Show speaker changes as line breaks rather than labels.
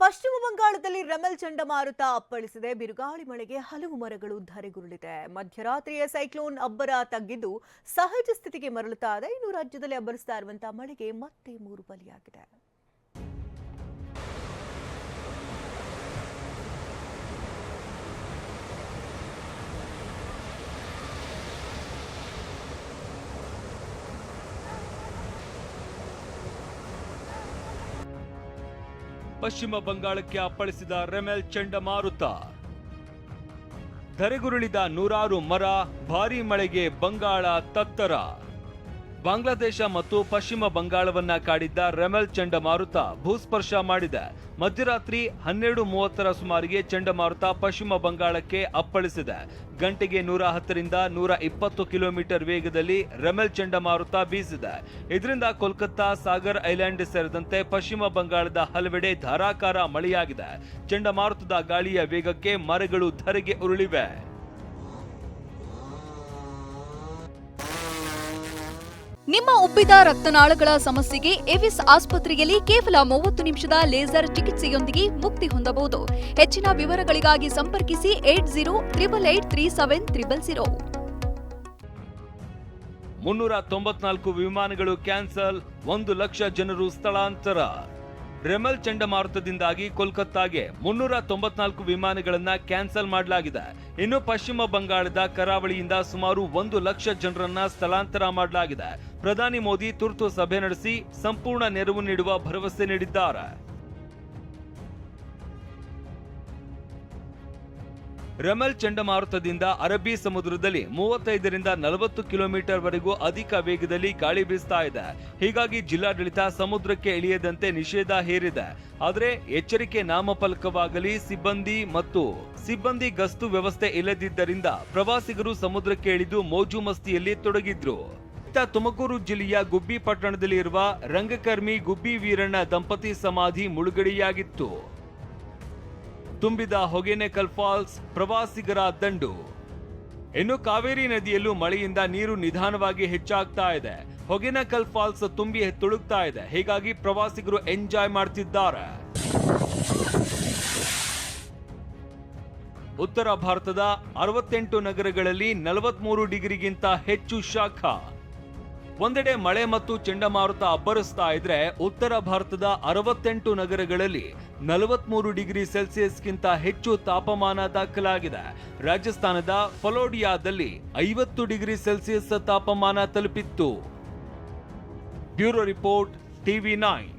ಪಶ್ಚಿಮ ಬಂಗಾಳದಲ್ಲಿ ರಮಲ್ ಚಂಡಮಾರುತ ಅಪ್ಪಳಿಸಿದೆ. ಬಿರುಗಾಳಿ ಮಳೆಗೆ ಹಲವು ಮರಗಳು ಧರೆಗುರುಳಿದೆ. ಮಧ್ಯರಾತ್ರಿಯ ಸೈಕ್ಲೋನ್ ಅಬ್ಬರ ತಗ್ಗಿದ್ದು ಸಹಜ ಸ್ಥಿತಿಗೆ ಮರಳುತ್ತಾ ಇದೆ. ಇನ್ನು ರಾಜ್ಯದಲ್ಲಿ ಅಬ್ಬರಿಸ್ತಾ ಇರುವಂತಹ ಮಳೆಗೆ ಮತ್ತೆ ಮೂರು ಬಲಿಯಾಗಿದೆ.
ಪಶ್ಚಿಮ ಬಂಗಾಳಕ್ಕೆ ಅಪ್ಪಳಿಸಿದ ರೆಮೆಲ್ ಚಂಡಮಾರುತ. ಧರೆಗುರುಳಿದ ನೂರಾರು ಮರ ಭಾರೀ ಮಳೆಗೆ ಬಂಗಾಳ ತತ್ತರ. ಬಾಂಗ್ಲಾದೇಶ ಮತ್ತು ಪಶ್ಚಿಮ ಬಂಗಾಳವನ್ನ ಕಾಡಿದ್ದ ರೆಮೆಲ್ ಚಂಡಮಾರುತ ಭೂಸ್ಪರ್ಶ ಮಾಡಿದೆ. ಮಧ್ಯರಾತ್ರಿ ಹನ್ನೆರಡು ಮೂವತ್ತರ ಸುಮಾರಿಗೆ ಚಂಡಮಾರುತ ಪಶ್ಚಿಮ ಬಂಗಾಳಕ್ಕೆ ಅಪ್ಪಳಿಸಿದೆ. ಗಂಟೆಗೆ ನೂರ ಹತ್ತರಿಂದ ನೂರ ಇಪ್ಪತ್ತು ಕಿಲೋಮೀಟರ್ ವೇಗದಲ್ಲಿ ರೆಮೆಲ್ ಚಂಡಮಾರುತ ಬೀಸಿದೆ. ಇದರಿಂದ ಕೋಲ್ಕತ್ತಾ ಸಾಗರ್ ಐಲ್ಯಾಂಡ್ ಸೇರಿದಂತೆ ಪಶ್ಚಿಮ ಬಂಗಾಳದ ಹಲವೆಡೆ ಧಾರಾಕಾರ ಮಳೆಯಾಗಿದೆ. ಚಂಡಮಾರುತದ ಗಾಳಿಯ ವೇಗಕ್ಕೆ ಮರಗಳು ಧರೆಗೆ ಉರುಳಿವೆ.
ನಿಮ್ಮ ಉಬ್ಬಿದ ರಕ್ತನಾಳಗಳ ಸಮಸ್ಯೆಗೆ ಎವಿಸ್ ಆಸ್ಪತ್ರೆಯಲ್ಲಿ ಕೇವಲ ಮೂವತ್ತು ನಿಮಿಷದ ಲೇಸರ್ ಚಿಕಿತ್ಸೆಯೊಂದಿಗೆ ಮುಕ್ತಿ ಹೊಂದಬಹುದು. ಹೆಚ್ಚಿನ ವಿವರಗಳಿಗಾಗಿ ಸಂಪರ್ಕಿಸಿ eight zero triple eight three seven triple zero.
ಮುನ್ನೂರ ತೊಂಬತ್ನಾಲ್ಕು ವಿಮಾನಗಳು ಕ್ಯಾನ್ಸಲ್, ಒಂದು ಲಕ್ಷ ಜನರು ಸ್ಥಳಾಂತರ. ರೆಮಲ್ ಚಂಡಮಾರುತದಿಂದಾಗಿ ಕೋಲ್ಕತ್ತಾಗೆ ಮುನ್ನೂರ ತೊಂಬತ್ನಾಲ್ಕು ವಿಮಾನಗಳನ್ನ ಕ್ಯಾನ್ಸಲ್ ಮಾಡಲಾಗಿದೆ. ಇನ್ನು ಪಶ್ಚಿಮ ಬಂಗಾಳದ ಕರಾವಳಿಯಿಂದ ಸುಮಾರು ಒಂದು ಲಕ್ಷ ಜನರನ್ನ ಸ್ಥಳಾಂತರ ಮಾಡಲಾಗಿದೆ. ಪ್ರಧಾನಿ ಮೋದಿ ತುರ್ತು ಸಭೆ ನಡೆಸಿ ಸಂಪೂರ್ಣ ನೆರವು ನೀಡುವ ಭರವಸೆ ನೀಡಿದ್ದಾರೆ. ರೆಮಲ್ ಚಂಡಮಾರುತದಿಂದ ಅರಬ್ಬಿ ಸಮುದ್ರದಲ್ಲಿ ಮೂವತ್ತೈದರಿಂದ ನಲವತ್ತು ಕಿಲೋಮೀಟರ್ ವರೆಗೂ ಅಧಿಕ ವೇಗದಲ್ಲಿ ಗಾಳಿ ಬೀಸ್ತಾ ಇದೆ. ಹೀಗಾಗಿ ಜಿಲ್ಲಾಡಳಿತ ಸಮುದ್ರಕ್ಕೆ ಇಳಿಯದಂತೆ ನಿಷೇಧ ಹೇರಿದೆ. ಆದರೆ ಎಚ್ಚರಿಕೆ ನಾಮಫಲಕವಾಗಲಿ ಸಿಬ್ಬಂದಿ ಮತ್ತು ಸಿಬ್ಬಂದಿ ಗಸ್ತು ವ್ಯವಸ್ಥೆ ಇಲ್ಲದಿದ್ದರಿಂದ ಪ್ರವಾಸಿಗರು ಸಮುದ್ರಕ್ಕೆ ಇಳಿದು ಮೋಜು ಮಸ್ತಿಯಲ್ಲಿ ತೊಡಗಿದ್ರು. ತುಮಕೂರು ಜಿಲ್ಲೆಯ ಗುಬ್ಬಿ ಪಟ್ಟಣದಲ್ಲಿ ಇರುವ ರಂಗಕರ್ಮಿ ಗುಬ್ಬಿ ವೀರಣ್ಣ ದಂಪತಿ ಸಮಾಧಿ ಮುಳುಗಡೆಯಾಗಿತ್ತು. ತುಂಬಿದ ಹೊಗೆನೆಕಲ್ ಫಾಲ್ಸ್ ಪ್ರವಾಸಿಗರ ದಂಡು. ಇನ್ನು ಕಾವೇರಿ ನದಿಯಲ್ಲೂ ಮಳೆಯಿಂದ ನೀರು ನಿಧಾನವಾಗಿ ಹೆಚ್ಚಾಗ್ತಾ ಇದೆ. ಹೊಗೆನಕಲ್ ಫಾಲ್ಸ್ ತುಂಬಿ ತುಳುಕ್ತಾ ಇದೆ. ಹೀಗಾಗಿ ಪ್ರವಾಸಿಗರು ಎಂಜಾಯ್ ಮಾಡ್ತಿದ್ದಾರೆ. ಉತ್ತರ ಭಾರತದ ಅರವತ್ತೆಂಟು ನಗರಗಳಲ್ಲಿ ನಲವತ್ಮೂರು ಡಿಗ್ರಿಗಿಂತ ಹೆಚ್ಚು ಶಾಖ. ಒಂದೆಡೆ ಮಳೆ ಮತ್ತು ಚಂಡಮಾರುತ ಅಬ್ಬರಿಸ್ತಾ ಇದ್ರೆ ಉತ್ತರ ಭಾರತದ ಅರವತ್ತೆಂಟು ನಗರಗಳಲ್ಲಿ ನಲವತ್ಮೂರು ಡಿಗ್ರಿ ಸೆಲ್ಸಿಯಸ್ಗಿಂತ ಹೆಚ್ಚು ತಾಪಮಾನ ದಾಖಲಾಗಿದೆ. ರಾಜಸ್ಥಾನದ ಫಲೋಡಿಯಾದಲ್ಲಿ ಐವತ್ತು ಡಿಗ್ರಿ ಸೆಲ್ಸಿಯಸ್ ತಾಪಮಾನ ತಲುಪಿತ್ತು. Bureau report, TV nine.